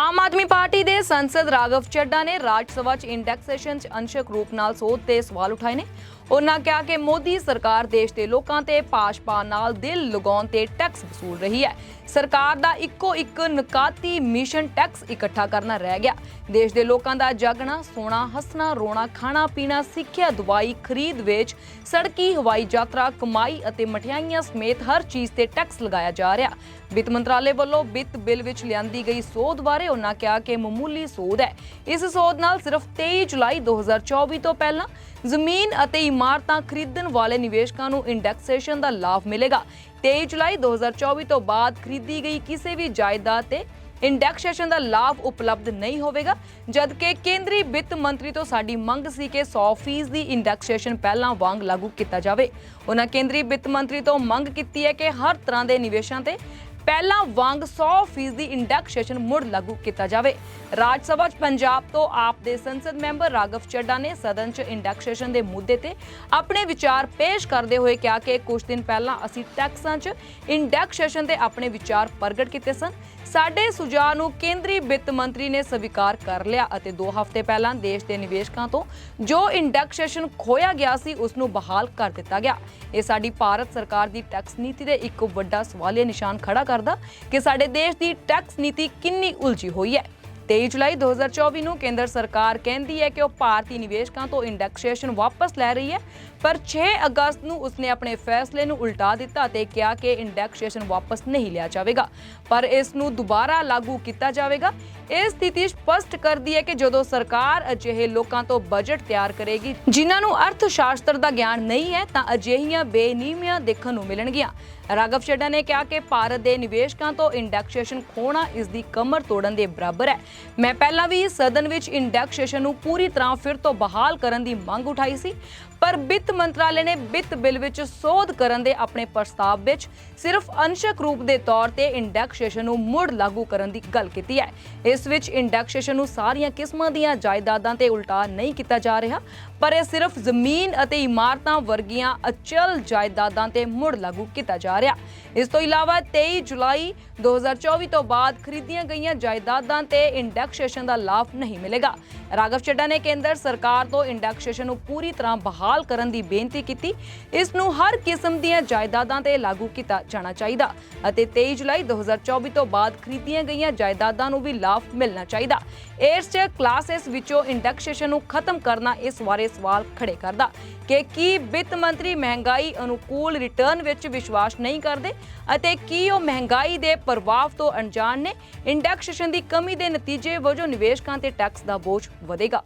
Aam Aadmi party ਦੇ ਸੰਸਦ ਰਾਘਵ ਚੱਡਾ ਨੇ ਰਾਜ ਸਭਾ 'ਚ ਇੰਡੈਕਸੇਸ਼ਨ 'ਚ ਅੰਸ਼ਕ ਰੂਪ ਨਾਲ ਸੋਧ ਤੇ ਸਵਾਲ ਉਠਾਏ ਨੇ। ਉਹਨਾਂ ਕਿਹਾ ਕਿ ਮੋਦੀ ਸਰਕਾਰ ਦੇਸ਼ ਦੇ ਲੋਕਾਂ ਤੇ ਭਾਜਪਾ ਨਾਲ ਦਿਲ ਲਗਾਉਣ ਤੇ ਟੈਕਸ ਵਸੂਲ ਰਹੀ ਹੈ। ਸਰਕਾਰ ਦਾ ਇੱਕੋ ਇੱਕ ਨਕਾਤੀ ਮਿਸ਼ਨ ਟੈਕਸ ਇਕੱਠਾ ਕਰਨਾ ਰਹਿ ਗਿਆ। ਦੇਸ਼ ਦੇ ਲੋਕਾਂ ਦਾ ਜਾਗਣਾ, ਸੋਣਾ, ਹੱਸਣਾ, ਰੋਣਾ, ਖਾਣਾ, ਪੀਣਾ, ਸਿੱਖਿਆ, ਦਵਾਈ, ਖਰੀਦ, ਵੇਚ, ਸੜਕੀ ਹਵਾਈ ਯਾਤਰਾ, ਕਮਾਈ ਅਤੇ ਮਠਿਆਈਆਂ ਸਮੇਤ ਹਰ ਚੀਜ਼ ਤੇ ਟੈਕਸ ਲਗਾਇਆ ਜਾ ਰਿਹਾ। ਵਿੱਤ ਮੰਤਰਾਲੇ ਵੱਲੋਂ ਵਿੱਤ ਬਿੱਲ ਵਿੱਚ ਲਿਆਂਦੀ ਗਈ ਸੋਧ ਬਾਰੇ ਉਹਨਾਂ ਕਿਹਾ ਕਿ ਮਾਮੂਲੀ ਸੋਧ ਹੈ। ਇਸ ਸੋਧ ਨਾਲ ਸਿਰਫ 23 ਜੁਲਾਈ 2024 ਤੋਂ ਪਹਿਲਾਂ ਜ਼ਮੀਨ ਅਤੇ ਇਮਾਰਤਾਂ ਖਰੀਦਣ ਵਾਲੇ ਨਿਵੇਸ਼ਕਾਂ ਨੂੰ ਇੰਡੈਕਸੇਸ਼ਨ ਦਾ ਲਾਭ ਮਿਲੇਗਾ। 23 ਜੁਲਾਈ 2024 ਤੋਂ ਬਾਅਦ ਖਰੀਦੀ ਗਈ ਕਿਸੇ ਵੀ ਜਾਇਦਾਦ ਤੇ ਇੰਡੈਕਸੇਸ਼ਨ ਦਾ ਲਾਭ ਉਪਲਬਧ ਨਹੀਂ ਹੋਵੇਗਾ, ਜਦਕਿ ਕੇਂਦਰੀ ਵਿੱਤ ਮੰਤਰੀ ਤੋਂ ਸਾਡੀ ਮੰਗ ਸੀ ਕਿ 100% ਦੀ ਇੰਡੈਕਸੇਸ਼ਨ ਪਹਿਲਾਂ ਵਾਂਗ ਲਾਗੂ ਕੀਤਾ ਜਾਵੇ। ਉਹਨਾਂ ਕੇਂਦਰੀ ਵਿੱਤ ਮੰਤਰੀ ਤੋਂ ਮੰਗ ਕੀਤੀ ਹੈ ਕਿ ਹਰ ਤਰ੍ਹਾਂ ਦੇ ਨਿਵੇਸ਼ਾਂ ਤੇ ਪਹਿਲਾਂ ਵਾਂਗ 100% ਦੀ ਇੰਡੈਕਸੇਸ਼ਨ ਮੁੜ ਲਾਗੂ ਕੀਤਾ ਜਾਵੇ। ਰਾਜ ਸਭਾ 'ਚ ਪੰਜਾਬ ਤੋਂ ਆਪ ਦੇ ਸੰਸਦ ਮੈਂਬਰ ਰਾਘਵ ਚੱਡਾ ਨੇ ਸਦਨ 'ਚ ਇੰਡੈਕਸੇਸ਼ਨ ਦੇ ਮੁੱਦੇ ਤੇ ਆਪਣੇ ਵਿਚਾਰ ਪੇਸ਼ ਕਰਦੇ ਹੋਏ ਕਿਹਾ ਕਿ ਕੁਝ ਦਿਨ ਪਹਿਲਾਂ ਅਸੀਂ ਟੈਕਸਾਂ 'ਚ ਇੰਡੈਕਸੇਸ਼ਨ ਤੇ ਆਪਣੇ ਵਿਚਾਰ ਪ੍ਰਗਟ ਕੀਤੇ ਸਨ। ਸਾਡੇ ਸੁਝਾਅ ਨੂੰ ਕੇਂਦਰੀ ਵਿੱਤ ਮੰਤਰੀ ਨੇ ਸਵੀਕਾਰ ਕਰ ਲਿਆ ਅਤੇ 2 ਹਫ਼ਤੇ ਪਹਿਲਾਂ ਦੇਸ਼ ਦੇ ਨਿਵੇਸ਼ਕਾਂ ਤੋਂ ਜੋ ਇੰਡੈਕਸੇਸ਼ਨ ਖੋਇਆ ਗਿਆ ਸੀ, ਉਸ ਨੂੰ ਬਹਾਲ ਕਰ ਦਿੱਤਾ ਗਿਆ। ਇਹ ਸਾਡੀ ਭਾਰਤ ਸਰਕਾਰ ਦੀ ਟੈਕਸ ਨੀਤੀ ਦੇ ਇੱਕ ਵੱਡਾ ਸਵਾਲੀਆ ਨਿਸ਼ਾਨ ਖੜਾ ਕਰਦਾ ਕਿ ਸਾਡੇ ਦੇਸ਼ ਦੀ ਟੈਕਸ ਨੀਤੀ ਕਿੰਨੀ ਉਲਝੀ ਹੋਈ ਹੈ। 23 ਜੁਲਾਈ 2024 ਨੂੰ ਕੇਂਦਰ ਸਰਕਾਰ ਕਹਿੰਦੀ ਹੈ ਕਿ ਉਹ ਭਾਰਤੀ ਨਿਵੇਸ਼ਕਾਂ ਤੋਂ ਇੰਡੈਕਸੇਸ਼ਨ ਵਾਪਸ ਲੈ ਰਹੀ ਹੈ, ਪਰ 6 ਅਗਸਤ ਨੂੰ ਉਸਨੇ ਆਪਣੇ ਫੈਸਲੇ ਨੂੰ ਉਲਟਾ ਦਿੱਤਾ ਤੇ ਕਿਹਾ ਕਿ ਇੰਡੈਕਸੇਸ਼ਨ ਵਾਪਸ ਨਹੀਂ ਲਿਆ ਜਾਵੇਗਾ। ਪਰ ਇਸ ਨੂੰ ਦੁਬਾਰਾ ਲਾਗੂ ਕੀਤਾ ਜਾਵੇਗਾ। ਇਹ ਸਥਿਤੀ ਸਪਸ਼ਟ ਕਰਦੀ ਹੈ ਕਿ ਜਦੋਂ ਸਰਕਾਰ ਅਜਿਹੇ ਲੋਕਾਂ ਤੋਂ ਬਜਟ ਤਿਆਰ ਕਰੇਗੀ, ਜਿਨ੍ਹਾਂ ਨੂੰ ਅਰਥ ਸ਼ਾਸਤਰ ਦਾ ਗਿਆਨ ਨਹੀਂ ਹੈ, ਤਾਂ ਅਜਿਹੀਆਂ ਬੇਨੀਮੀਆਂ ਦੇਖਣ ਨੂੰ ਮਿਲਣਗੀਆਂ। ਰਾਘਵ ਚੱਡਾ ਨੇ ਕਿਹਾ ਕਿ ਭਾਰਤ ਦੇ ਨਿਵੇਸ਼ਕਾਂ ਤੋਂ ਇੰਡੈਕਸੇਸ਼ਨ ਖੋਣਾ ਇਸ ਦੀ ਕਮਰ ਤੋੜਨ ਦੇ ਬਰਾਬਰ ਹੈ। ਮੈਂ ਪਹਿਲਾਂ ਵੀ ਸਦਨ ਵਿੱਚ ਇੰਡੈਕਸੇਸ਼ਨ ਨੂੰ ਪੂਰੀ ਤਰ੍ਹਾਂ ਫਿਰ ਤੋਂ ਬਹਾਲ ਕਰਨ ਦੀ ਮੰਗ ਉਠਾਈ ਸੀ। ਪਰ ਵਿੱਤ ਮੰਤਰਾਲੇ ਨੇ ਵਿੱਤ ਬਿੱਲ ਵਿੱਚ ਸੋਧ ਕਰਨ ਦੇ ਆਪਣੇ ਪ੍ਰਸਤਾਵ ਵਿੱਚ ਸਿਰਫ ਅੰਸ਼ਕ ਰੂਪ ਦੇ ਤੌਰ ਤੇ ਇੰਡੈਕਸੇਸ਼ਨ ਨੂੰ ਮੁੜ ਲਾਗੂ ਕਰਨ ਦੀ ਗੱਲ ਕੀਤੀ ਹੈ। ਇਸ ਵਿੱਚ ਇੰਡੈਕਸੇਸ਼ਨ ਨੂੰ ਸਾਰੀਆਂ ਕਿਸਮਾਂ ਦੀਆਂ ਜਾਇਦਾਦਾਂ ਤੇ ਉਲਟਾ ਨਹੀਂ ਕੀਤਾ ਜਾ ਰਿਹਾ, ਪਰ ਇਹ ਸਿਰਫ ਜ਼ਮੀਨ ਅਤੇ ਇਮਾਰਤਾਂ ਵਰਗੀਆਂ ਅਚਲ ਜਾਇਦਾਦਾਂ ਤੇ ਮੁੜ ਲਾਗੂ ਕੀਤਾ ਜਾ ਰਿਹਾ। ਇਸ ਤੋਂ ਇਲਾਵਾ 23 ਜੁਲਾਈ 2024 ਤੋਂ ਬਾਅਦ ਖਰੀਦੀਆਂ ਗਈਆਂ ਜਾਇਦਾਦਾਂ ਤੇ ਇੰਡੈਕਸੇਸ਼ਨ ਦਾ ਲਾਭ ਨਹੀਂ ਮਿਲੇਗਾ। ਰਾਘਵ ਚੱਡਾ ਨੇ ਕੇਂਦਰ ਸਰਕਾਰ ਤੋਂ ਇੰਡੈਕਸੇਸ਼ਨ ਨੂੰ ਪੂਰੀ ਤਰ੍ਹਾਂ ਬਹਾਲ ਕਰਨ ਦੀ ਬੇਨਤੀ ਕੀਤੀ। ਇਸ ਨੂੰ ਹਰ ਕਿਸਮ ਦੀਆਂ ਜਾਇਦਾਦਾਂ ਤੇ ਲਾਗੂ ਕੀਤਾ ਜਾਣਾ ਚਾਹੀਦਾ ਅਤੇ 23 ਜੁਲਾਈ 2024 ਤੋਂ ਬਾਅਦ ਖਰੀਦੀਆਂ ਗਈਆਂ ਜਾਇਦਾਦਾਂ ਨੂੰ ਵੀ ਲਾਭ ਮਿਲਣਾ ਚਾਹੀਦਾ। ਇਸ 'ਚ ਕਲਾਸਿਸ ਵਿੱਚੋਂ ਇੰਡੈਕਸੇਸ਼ਨ ਨੂੰ ਖਤਮ ਕਰਨਾ ਇਸ ਬਾਰੇ ਸਵਾਲ ਖੜੇ ਕਰਦਾ ਕਿ ਕੀ ਵਿੱਤ ਮੰਤਰੀ ਮਹਿੰਗਾਈ ਅਨੁਕੂਲ ਰਿਟਰਨ ਵਿੱਚ ਵਿਸ਼ਵਾਸ ਨਹੀਂ ਕਰਦੇ ਅਤੇ ਕੀ ਉਹ ਮਹਿੰਗਾਈ ਦੇ ਪ੍ਰਭਾਵ ਤੋਂ ਅਣਜਾਣ ਨੇ। ਇੰਡੈਕਸੇਸ਼ਨ ਦੀ ਕਮੀ ਦੇ ਨਤੀਜੇ ਵਜੋਂ ਨਿਵੇਸ਼ਕਾਂ ਤੇ ਟੈਕਸ ਦਾ ਬੋਝ ਵਧੇਗਾ।